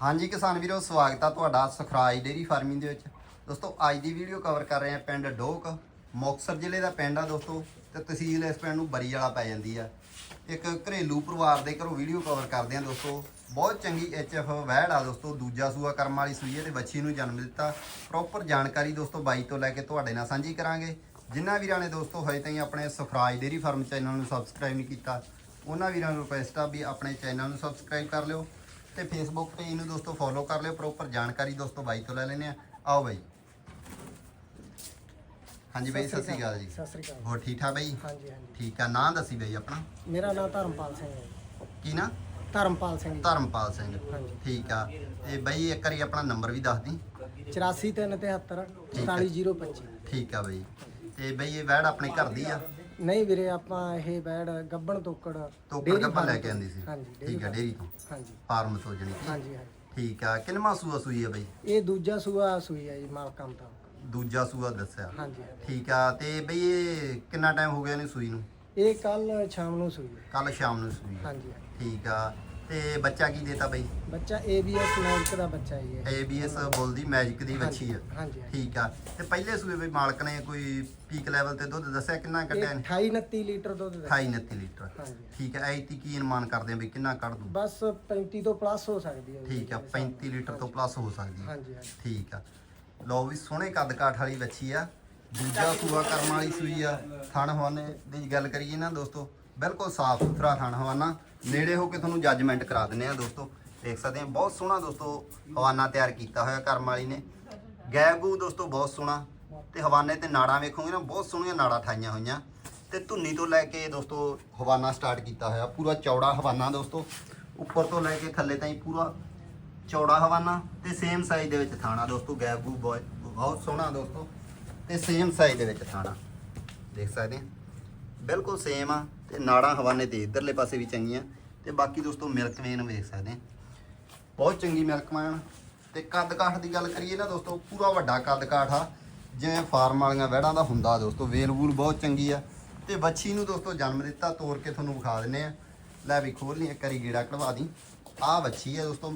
ਹਾਂਜੀ ਕਿਸਾਨ ਵੀਰੋ, ਸਵਾਗਤ ਆ ਤੁਹਾਡਾ ਸੁਖਰਾਜ ਡੇਰੀ ਫਾਰਮਿੰਗ ਦੇ ਵਿੱਚ। ਦੋਸਤੋ, ਅੱਜ ਦੀ ਵੀਡੀਓ ਕਵਰ ਕਰ ਰਹੇ ਆ ਪਿੰਡ ਡੋਕ, ਮੁਕਤਸਰ ਜ਼ਿਲ੍ਹੇ ਦਾ ਪਿੰਡ ਆ ਦੋਸਤੋ, ਤੇ ਤਹਿਸੀਲ ਇਸ ਪਿੰਡ ਨੂੰ ਬਰੀ ਵਾਲਾ ਪੈ ਜਾਂਦੀ ਆ। ਇੱਕ ਘਰੇਲੂ ਪਰਿਵਾਰ ਦੇ ਘਰੋਂ ਵੀਡੀਓ ਕਵਰ ਕਰਦੇ ਆ ਦੋਸਤੋ। ਬਹੁਤ ਚੰਗੀ ਐਚਐਫ ਵਹਿੜ ਆ ਦੋਸਤੋ, ਦੂਜਾ ਸੂਆ ਕਰਮ ਵਾਲੀ ਸੂਈ ਹੈ ਤੇ ਬੱਚੀ ਨੂੰ ਜਨਮ ਦਿੱਤਾ। ਪ੍ਰੋਪਰ ਜਾਣਕਾਰੀ ਦੋਸਤੋ, ਬਾਈ ਤੋਂ ਲੈ ਕੇ ਤੁਹਾਡੇ ਨਾਲ ਸਾਂਝੀ ਕਰਾਂਗੇ। ਜਿਨ੍ਹਾਂ ਵੀਰਾਂ ਨੇ ਦੋਸਤੋ, ਹਜੇ ਤਾਈਂ ਆਪਣੇ ਸੁਖਰਾਜ ਡੇਰੀ ਫਾਰਮ ਚੈਨਲ ਨੂੰ ਸਬਸਕ੍ਰਾਈਬ ਨਹੀਂ ਕੀਤਾ, ਉਹਨਾਂ ਵੀਰਾਂ ਨੂੰ ਰਿਕੁਐਸਟ ਆ ਵੀ ਆਪਣੇ ਚੈਨਲ ਨੂੰ ਸਬਸਕ੍ਰਾਈਬ ਕਰ ਲਿਓ। ਤੇ ਫੇਸਬੁੱਕ ਪੇਜ ਨੂੰ ਦੋਸਤੋ ਫੋਲੋ ਕਰ ਲਿਓ ਪ੍ਰੋਪਰ ਜਾਣਕਾਰੀ ਦੋਸਤੋ ਬਾਈ ਤੋਂ ਲੈ ਲੈਨੇ ਆ ਆਓ ਬਾਈ। ਹਾਂਜੀ ਬਾਈ ਸਤਿ ਸ਼੍ਰੀ ਅਕਾਲ ਜੀ। ਸਤਿ ਸ੍ਰੀ ਅਕਾਲ। ਹੋਰ ਠੀਕ ਠਾਕ ਬਾਈ? ਹਾਂਜੀ ਹਾਂਜੀ। ਠੀਕ ਆ ਨਾਂ ਦੱਸੀ ਬਾਈ ਆਪਣਾ? ਮੇਰਾ ਨਾਮ ਧਰਮਪਾਲ ਸਿੰਘ ਹੈ। ਕੀ ਨਾਂ? ਧਰਮਪਾਲ ਸਿੰਘ। ਧਰਮਪਾਲ ਸਿੰਘ। ਹਾਂਜੀ। ਠੀਕ ਆ। ਤੇ ਬਾਈ ਇੱਕ ਵਾਰੀ ਆਪਣਾ ਨੰਬਰ ਵੀ ਦੱਸ ਦੀ। 8473 ਠੀਕ ਹੈ। 44025 ਠੀਕ ਆ ਬਾਈ। ਤੇ ਬਾਈ ਇਹ ਵੈੜ ਆਪਣੇ ਘਰ ਦੀ ਆ। ਨਹੀਂ ਵੀਰੇ ਆਪਾਂ ਇਹ ਬੈੜ ਗੱਬਣ ਤੋਕੜ ਤੋਕੜ ਗੱਪਾ ਲੈ ਕੇ ਆਂਦੀ ਸੀ। ਹਾਂਜੀ ਠੀਕ ਆ ਡੇਰੀ ਤੋਂ। ਹਾਂਜੀ। ਫਾਰਮ ਤੋਂ ਜਣੀ ਹਾਂਜੀ ਹਾਂਜੀ। ਠੀਕ ਆ ਕਿੰਨਵਾਂ ਸੂਆ ਸੂਈ ਆ ਬਾਈ? ਇਹ ਦੂਜਾ ਸੂਆ ਸੂਈ ਹੈ ਜੀ ਮਾਲਕਾਂ ਦਾ ਦੂਜਾ ਸੂਆ ਦੱਸਿਆ। ਹਾਂਜੀ ਹਾਂਜੀ। ਠੀਕ ਆ ਤੇ ਬਈ ਇਹ ਕਿੰਨਾ ਟਾਈਮ ਹੋ ਗਿਆ ਇਹਨੂੰ ਸੂਈ ਨੂੰ? ਇਹ ਕੱਲ ਸ਼ਾਮ ਨੂੰ ਸੂਈ ਹੈ ਕੱਲ ਸ਼ਾਮ ਨੂੰ ਸੂਈ ਆ। ਹਾਂਜੀ ਹਾਂਜੀ। ਠੀਕ ਆ ਤੇ ਬੱਚਾ ਕੀ ਦੇਤਾ ਬਈ? ਬੱਚਾ ABS ਮੈਲਕ ਦਾ ਬੱਚਾ ਹੀ ਹੈ। ABS ਬੋਲਦੀ ਮੈਜਿਕ ਦੀ ਬੱਚੀ ਆ। ਹਾਂਜੀ। ਠੀਕ ਆ। ਤੇ ਪਹਿਲੇ ਸੂਏ ਬਈ ਮਾਲਕ ਨੇ ਕੋਈ ਪੀਕ ਲੈਵਲ ਤੇ ਦੁੱਧ ਦੱਸਿਆ? ਕਿੰਨਾ ਕੱਢਿਆ ਇਹ ਨੇ 28 29 ਲੀਟਰ ਦੁੱਧ ਦਾ 28 29 ਲੀਟਰ। ਠੀਕ ਆ। ਐਤੀ ਕੀ ਅਨੁਮਾਨ ਕਰਦੇ ਆ ਬਈ ਕਿੰਨਾ ਕੱਢ ਦੂ ਬਸ 35 ਤੋਂ ਪਲੱਸ ਹੋ ਸਕਦੀ ਹੈ। ਠੀਕ ਆ। 35 ਲੀਟਰ ਤੋਂ ਪਲੱਸ ਹੋ ਸਕਦੀ ਹੈ ਹਾਂਜੀ ਹਾਂਜੀ। ਠੀਕ ਆ। ਲਓ ਵੀ ਸੋਹਣੇ ਕੱਦ ਕਾਠ ਵਾਲੀ ਬੱਚੀ ਆ। ਦੂਜਾ ਸੂਆ ਕਰਮ ਵਾਲੀ ਸੂਈ ਆ। ਥਣ ਹਵਾਨੇ ਦੀ ਗੱਲ ਕਰੀਏ ਨਾ ਦੋਸਤੋ ਬਿਲਕੁਲ ਸਾਫ਼ ਸੁਥਰਾ ਥਣ ਹਵਾਨਾ। ਨੇੜੇ ਹੋ ਕੇ ਤੁਹਾਨੂੰ ਜੱਜਮੈਂਟ ਕਰਾ ਦਿੰਨੇ ਆ ਦੋਸਤੋ। ਦੇਖ ਸਕਦੇ ਆ ਬਹੁਤ ਸੋਹਣਾ ਦੋਸਤੋ ਹਵਾਨਾ ਤਿਆਰ ਕੀਤਾ ਹੋਇਆ ਕਰਮ ਵਾਲੀ ਨੇ। ਗੈਬੂ ਦੋਸਤੋ ਬਹੁਤ ਸੋਹਣਾ। ਤੇ ਹਵਾਨੇ ਤੇ ਨਾੜਾਂ ਵੇਖੋਗੇ ਨਾ, ਬਹੁਤ ਸੋਹਣੀਆਂ ਨਾੜਾਂ ਠਾਈਆਂ ਹੋਈਆਂ। ਤੇ ਧੁੰਨੀ ਤੋਂ ਲੈ ਕੇ ਦੋਸਤੋ ਹਵਾਨਾ ਸਟਾਰਟ ਕੀਤਾ ਹੋਇਆ। ਪੂਰਾ ਚੌੜਾ ਹਵਾਨਾ ਦੋਸਤੋ। ਉੱਪਰ ਤੋਂ ਲੈ ਕੇ ਥੱਲੇ ਤਾਈਂ ਪੂਰਾ ਚੌੜਾ ਹਵਾਨਾ। ਤੇ ਸੇਮ ਸਾਈਜ਼ ਦੇ ਵਿੱਚ ਥਾਣਾ ਦੋਸਤੋ, ਗੈਬੂ ਬॉय ਬਹੁਤ ਸੋਹਣਾ ਦੋਸਤੋ। ਤੇ ਸੇਮ ਸਾਈਜ਼ ਦੇ ਵਿੱਚ ਥਾਣਾ। ਦੇਖ ਸਕਦੇ ਆ ਬਿਲਕੁਲ ਸੇਮ ਆ। ਤੇ ਨਾੜਾਂ ਹਵਾਨੇ ਤੇ ਇਧਰਲੇ ਪਾਸੇ ਵੀ ਚੰਗੀਆਂ ਤੇ ਬਾਕੀ ਦੋਸਤੋ ਮਿਲਕ ਵੇਨ ਵੇਖ ਸਕਦੇ ਆ ਬਹੁਤ ਚੰਗੀ ਮਿਲਕ ਵੈਨ ਤੇ ਕੱਦ ਕਾਠ ਦੀ ਗੱਲ ਕਰੀਏ ਨਾ ਦੋਸਤੋ, ਪੂਰਾ ਵੱਡਾ ਕੱਦ ਕਾਠ ਆ। ਜਿਵੇਂ ਫਾਰਮ ਵਾਲੀਆਂ ਵਹਿੜਾਂ ਦਾ ਹੁੰਦਾ ਦੋਸਤੋ, ਵੇਲ ਵੂਲ ਬਹੁਤ ਚੰਗੀ ਆ। ਤੇ ਵੱਛੀ ਨੂੰ ਦੋਸਤੋ ਜਨਮ ਦਿੱਤਾ ਤੋੜ ਕੇ ਤੁਹਾਨੂੰ ਵਿਖਾ ਦਿੰਨੇ ਆ ਲੈ ਵੀ ਖੋਲ ਲਈ ਇੱਕ ਵਾਰੀ ਗੇੜਾ ਕਢਵਾ ਦੀ। ਆ ਵੱਛੀ ਆ ਦੋਸਤੋ,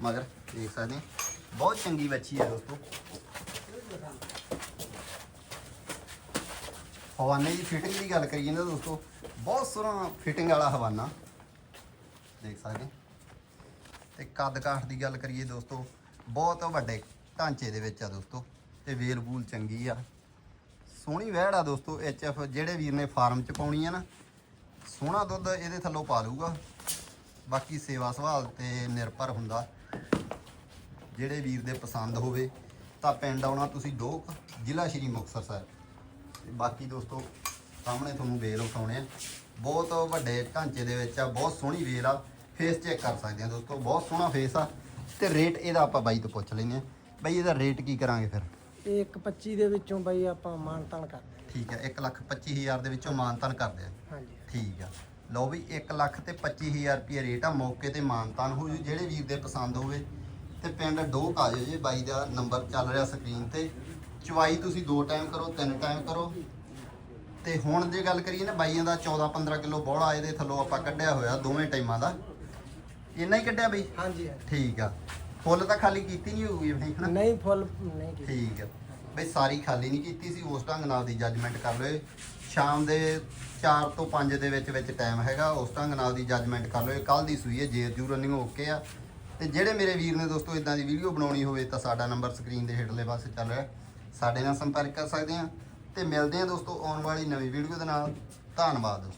ਮਗਰ ਦੇਖ ਸਕਦੇ ਆ ਬਹੁਤ ਚੰਗੀ ਵੱਛੀ ਆ ਦੋਸਤੋ। ਹਵਾਨੇ ਦੀ ਫਿਟਿੰਗ ਦੀ ਗੱਲ ਕਰੀਏ ਨਾ ਦੋਸਤੋ, ਬਹੁਤ ਸੋਹਣਾ ਫਿਟਿੰਗ ਵਾਲਾ ਹਵਾਨਾ। ਦੇਖ ਸਕਦੇ ਤੇ ਕੱਦ ਕਾਠ ਦੀ ਗੱਲ ਕਰੀਏ ਦੋਸਤੋ, ਬਹੁਤ ਵੱਡੇ ਢਾਂਚੇ ਦੇ ਵਿੱਚ ਆ ਦੋਸਤੋ, ਤੇ ਵੇਲ ਬੂਲ ਚੰਗੀ ਆ। ਸੋਹਣੀ ਵਹਿੜ ਆ ਦੋਸਤੋ ਐਫ ਜਿਹੜੇ ਵੀਰ ਨੇ ਫਾਰਮ ਚ ਪਾਉਣੀ ਆ ਨਾ, ਸੋਹਣਾ ਦੁੱਧ ਇਹਦੇ ਥੱਲੋਂ ਪਾ ਲੂਗਾ ਬਾਕੀ ਸੇਵਾ ਸੰਭਾਲ ਤੇ ਨਿਰਭਰ ਹੁੰਦਾ। ਜਿਹੜੇ ਵੀਰ ਦੇ ਪਸੰਦ ਹੋਵੇ, ਤਾਂ ਪਿੰਡ ਆਉਣਾ ਤੁਸੀਂ ਡੋਕ, ਜ਼ਿਲ੍ਹਾ ਸ਼੍ਰੀ ਮੁਕਤਸਰ ਸਾਹਿਬ। ਬਾਕੀ ਦੋਸਤੋ ਸਾਹਮਣੇ ਤੁਹਾਨੂੰ ਵੇਲ ਵਿਖਾਉਣੇ ਆ। ਬਹੁਤ ਵੱਡੇ ਢਾਂਚੇ ਦੇ ਵਿੱਚ ਆ ਬਹੁਤ ਸੋਹਣੀ ਵੇਲ ਆ। ਫੇਸ ਚੈੱਕ ਕਰ ਸਕਦੇ ਆ ਦੋਸਤੋ ਬਹੁਤ ਸੋਹਣਾ ਫੇਸ ਆ। ਤੇ ਰੇਟ ਇਹਦਾ ਆਪਾਂ ਬਾਈ ਤੋਂ ਪੁੱਛ ਲੈਨੇ ਆ। ਬਾਈ ਇਹਦਾ ਰੇਟ ਕੀ ਕਰਾਂਗੇ ਫਿਰ? ਇਹ ਇੱਕ 25 ਦੇ ਵਿੱਚੋਂ ਬਈ ਆਪਾਂ ਮਾਨਤਾਨ ਕਰਦੇ ਹਾਂ। ਠੀਕ ਹੈ 125000 ਦੇ ਵਿੱਚੋਂ ਮਾਨਤਾਨ ਕਰਦੇ ਆ। ਹਾਂਜੀ। ਠੀਕ ਆ। ਲਓ ਵੀ 1 ਲੱਖ ਤੇ 25000 ਰੁਪਏ ਰੇਟ ਆ ਮੌਕੇ ਤੇ ਮਾਨਤਾਨ ਹੋ ਜੂ। ਜਿਹੜੇ ਵੀਰ ਦੇ ਪਸੰਦ ਹੋਵੇ ਤੇ ਪਿੰਡ ਡੋਕ ਆ ਜਾਓ ਜੀ ਬਾਈ ਦਾ ਨੰਬਰ ਚੱਲ ਰਿਹਾ ਸਕਰੀਨ ਤੇ। ਚਵਾਈ ਤੁਸੀਂ ਦੋ ਟਾਈਮ ਕਰੋ ਤਿੰਨ ਟਾਈਮ ਕਰੋ। ਤੇ ਹੁਣ ਜੇ ਗੱਲ ਕਰੀਏ ਨਾ ਬਾਈਆਂ ਦਾ 14 15 ਕਿਲੋ ਬੋਲਾ ਇਹਦੇ ਥੱਲੋਂ ਆਪਾਂ ਕੱਢਿਆ ਹੋਇਆ ਦੋਵੇਂ ਟਾਈਮਾਂ ਦਾ। ਇੰਨਾ ਹੀ ਕੱਢਿਆ ਬਈ? ਹਾਂਜੀ। ਠੀਕ ਆ। ਫੁੱਲ ਤਾਂ ਖਾਲੀ ਕੀਤੀ ਨਹੀਂ ਹੋਊਗੀ ਬਈ ਹਨਾ? ਨਹੀਂ ਫੁੱਲ ਨਹੀਂ ਕੀਤੀ। ਠੀਕ ਹੈ ਬਈ ਸਾਰੀ ਖਾਲੀ ਨਹੀਂ ਕੀਤੀ ਸੀ ਉਸ ਢੰਗ ਨਾਲ ਦੀ ਜੱਜਮੈਂਟ ਕਰ ਲਿਓ ਸ਼ਾਮ ਦੇ 4 ਤੋਂ 5 ਦੇ ਵਿੱਚ ਵਿੱਚ ਟਾਈਮ ਹੈਗਾ ਉਸ ਢੰਗ ਨਾਲ ਦੀ ਜੱਜਮੈਂਟ ਕਰ ਲਿਓ। ਕੱਲ ਦੀ ਸੂਈ ਹੈ ਜੇਰ ਜੂ ਰਨਿੰਗ ਓਕੇ ਆ। ਤੇ ਜਿਹੜੇ ਮੇਰੇ ਵੀਰ ਨੇ ਦੋਸਤੋ ਇਦਾਂ ਦੀ ਵੀਡੀਓ ਬਣਾਉਣੀ ਹੋਵੇ ਤਾਂ ਸਾਡਾ ਨੰਬਰ ਸਕਰੀਨ ਦੇ ਹੇਠਲੇ ਪਾਸੇ ਚੱਲ ਰਿਹਾ। ਸਾਡੇ ਨਾਲ ਸੰਪਰਕ ਕਰ ਸਕਦੇ ਆ ਤੇ ਮਿਲਦੇ ਆ ਦੋਸਤੋ ਆਉਣ ਵਾਲੀ ਨਵੀਂ ਵੀਡੀਓ ਦੇ ਨਾਲ। ਧੰਨਵਾਦ।